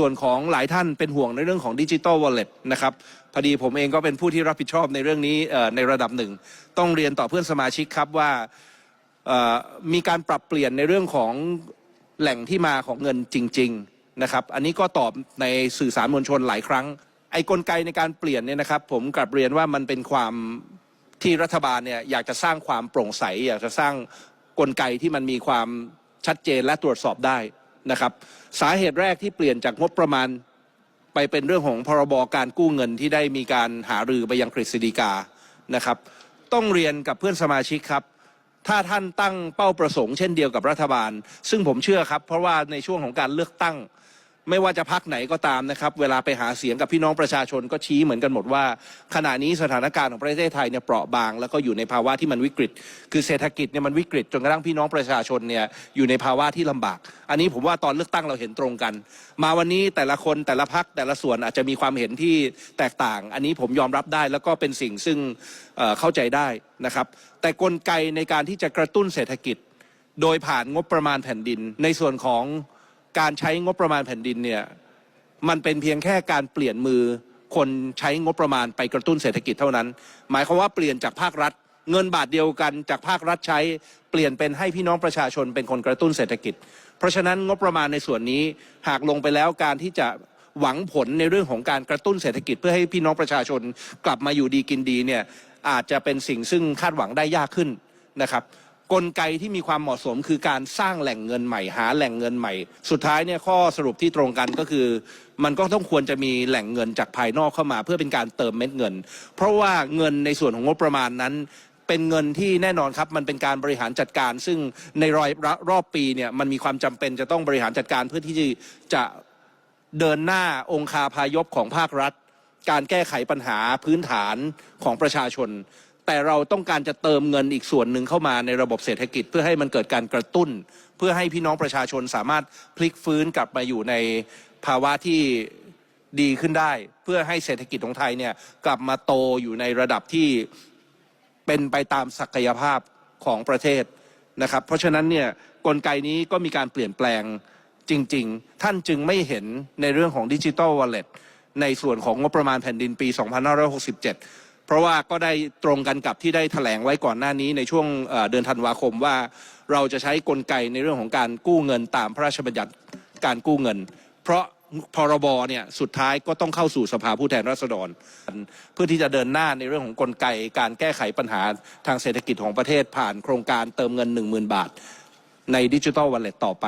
ส่วนของหลายท่านเป็นห่วงในเรื่องของดิจิ t a ลวอลเล็ตนะครับพอดีผมเองก็เป็นผู้ที่รับผิดชอบในเรื่องนี้ในระดับหนึ่ง ต้องเรียนต่อเพื่อนสมาชิกครับว่ามีการปรับเปลี่ยนในเรื่องของแหล่งที่มาของเงินจริง ๆนะครับ อันนี้ก็ตอบในสื่อสารมวลชนหลายครั้ง ไอ้กลไกในการเปลี่ยนเนี่ยนะครับ ผมกลับเรียนว่ามันเป็นความที่รัฐบาลเนี่ยอยากจะสร้างความโปร่งใส อยากจะสร้างกลไกที่มันมีความชัดเจนและตรวจสอบได้ นะครับ สาเหตุแรกที่เปลี่ยนจากงบประมาณไปเป็นเรื่องของพรบการกู้เงินที่ได้มีการหารือไปยังกฤษฎีกานะครับ ต้องเรียนกับเพื่อนสมาชิกครับ ถ้าท่านตั้งเป้าประสงค์เช่นเดียวกับรัฐบาล ซึ่งผมเชื่อครับ เพราะว่าในช่วงของการเลือกตั้ง ไม่ว่าจะพักไหนก็ตามนะครับ เวลาไปหาเสียงกับพี่น้องประชาชนก็ชี้เหมือนกันหมดว่า ขณะนี้สถานการณ์ของประเทศไทยเนี่ยเปราะบาง แล้วก็อยู่ในภาวะที่มันวิกฤต คือเศรษฐกิจเนี่ยมันวิกฤตจนกระทั่งพี่น้องประชาชนเนี่ยอยู่ในภาวะที่ลำบาก อันนี้ผมว่าตอนเลือกตั้งเราเห็นตรงกัน มาวันนี้แต่ละคนแต่ละพักแต่ละส่วนอาจจะมีความเห็นที่แตกต่าง อันนี้ผมยอมรับได้แล้วก็เป็นสิ่งซึ่งเเข้าใจได้นะครับ แต่กลไกในการที่จะกระตุ้นเศรษฐกิจ โดยผ่านงบประมาณแผ่นดินในส่วนของ การใช้งบประมาณแผ่นดินเนี่ยมันเป็นเพียงแค่การเปลี่ยนมือคนใช้งบประมาณไปกระตุ้นเศรษฐกิจเท่านั้น หมายความว่าเปลี่ยนจากภาครัฐ เงินบาทเดียวกันจากภาครัฐใช้เปลี่ยนเป็นให้พี่น้องประชาชนเป็นคนกระตุ้นเศรษฐกิจ เพราะฉะนั้นงบประมาณในส่วนนี้หากลงไปแล้วการที่จะหวังผลในเรื่องของการกระตุ้นเศรษฐกิจเพื่อให้พี่น้องประชาชนกลับมาอยู่ดีกินดีเนี่ยอาจจะเป็นสิ่งซึ่งคาดหวังได้ยากขึ้นนะครับ กลไกที่มีความเหมาะสมคือการสร้างแหล่งเงินใหม่หาแหล่งเงินใหม่ สุดท้ายเนี่ยข้อสรุปที่ตรงกันก็คือ มันก็ต้องควรจะมีแหล่งเงินจากภายนอกเข้ามา เพื่อเป็นการเติมเม็ดเงิน เพราะว่าเงินในส่วนของงบประมาณนั้น เป็นเงินที่แน่นอนครับ มันเป็นการบริหารจัดการ ซึ่งในรอยรอบปีเนี่ยมันมีความจำเป็นจะต้องบริหารจัดการเพื่อที่จะเดินหน้าองคาพายพของภาครัฐ การแก้ไขปัญหาพื้นฐานของประชาชน แต่เราต้องการจะเติมเงินอีกส่วนหนึ่งเข้ามาในระบบเศรษฐกิจ เพื่อให้มันเกิดการกระตุ้น เพื่อให้พี่น้องประชาชนสามารถพลิกฟื้นกลับมาอยู่ในภาวะที่ดีขึ้นได้ เพื่อให้เศรษฐกิจของไทยเนี่ยกลับมาโตอยู่ในระดับที่เป็นไปตามศักยภาพของประเทศนะครับ เพราะฉะนั้นเนี่ยกลไกนี้ก็มีการเปลี่ยนแปลงจริง ๆ ท่านจึงไม่เห็นในเรื่องของดิจิ t a ลวอลเล็ตในส่วนของงบประมาณแผ่นดินปี 2567 เพราะว่าก็ได้ตรงกันกับที่ได้แถลงไว้ก่อนหน้านี้ในช่วงเดือนธันวาคมว่า เราจะใช้กลไกในเรื่องของการกู้เงินตามพระราชบัญญัติการกู้เงิน เพราะพรบเนี่ยสุดท้ายก็ต้องเข้าสู่สภาผู้แทนราษฎร เพื่อที่จะเดินหน้าในเรื่องของกลไก การแก้ไขปัญหาทางเศรษฐกิจของประเทศผ่านโครงการเติมเงิน 10,000 บาท ในดิจิ t a ลวอลเล็ตต่อไป